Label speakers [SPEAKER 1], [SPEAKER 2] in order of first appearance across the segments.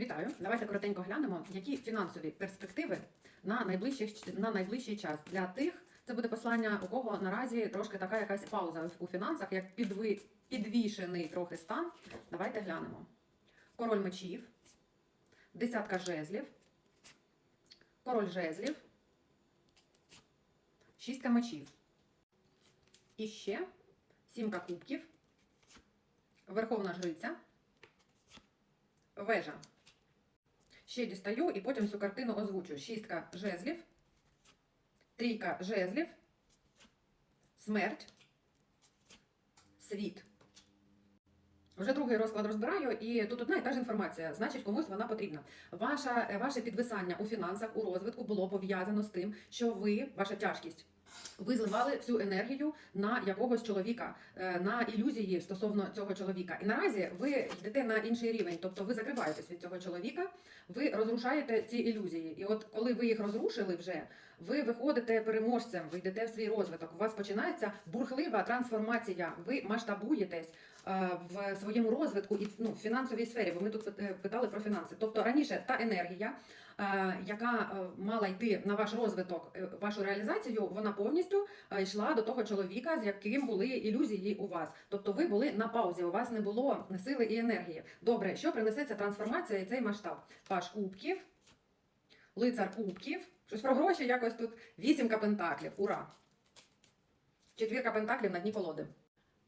[SPEAKER 1] Вітаю! Давайте коротенько глянемо, які фінансові перспективи на найближчих на найближчий час для тих. Це буде послання, у кого наразі трошки така якась пауза у фінансах, як підви, підвішений трохи стан. Давайте глянемо. Король мечів, десятка жезлів, король жезлів, шістка мечів. І ще сімка кубків, верховна жриця, вежа. Ще дістаю і потім цю картину озвучу. Шістка жезлів, трійка жезлів, смерть, світ. Вже другий розклад розбираю, і тут одна і та ж інформація, значить, комусь вона потрібна. Ваша, е, ваше підвисання у фінансах, у розвитку було пов'язано з тим, що ви, ваша тяжкість, ви зливали всю енергію на якогось чоловіка, е, на ілюзії стосовно цього чоловіка. І наразі ви йдете на інший рівень, тобто ви закриваєтесь від цього чоловіка, ви розрушаєте ці ілюзії. І от коли ви їх розрушили вже, ви виходите переможцем, ви йдете в свій розвиток. У вас починається бурхлива трансформація. Ви масштабуєтесь е, в своєму розвитку і ну, в фінансовій сфері, бо ми тут е, питали про фінанси. Тобто раніше та енергія, яка е, мала йти на ваш розвиток, е, вашу реалізацію, вона повністю е, йшла до того чоловіка, з яким були ілюзії у вас. Тобто ви були на паузі, у вас не було сили і енергії. Добре, що принесе ця трансформація і цей масштаб? Паш кубків, лицар кубків, щось про гроші якось тут. Вісімка пентаклів. Ура! Четвірка пентаклів на дні колоди.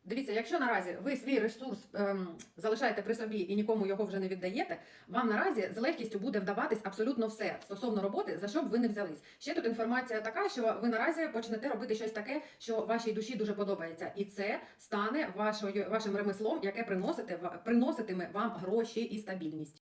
[SPEAKER 1] Дивіться, якщо наразі ви свій ресурс ем, залишаєте при собі і нікому його вже не віддаєте, вам наразі з легкістю буде вдаватись абсолютно все стосовно роботи, за що б ви не взялись. Ще тут інформація така, що ви наразі почнете робити щось таке, що вашій душі дуже подобається, і це стане вашою вашим ремеслом, яке приносите приноситиме вам гроші і стабільність.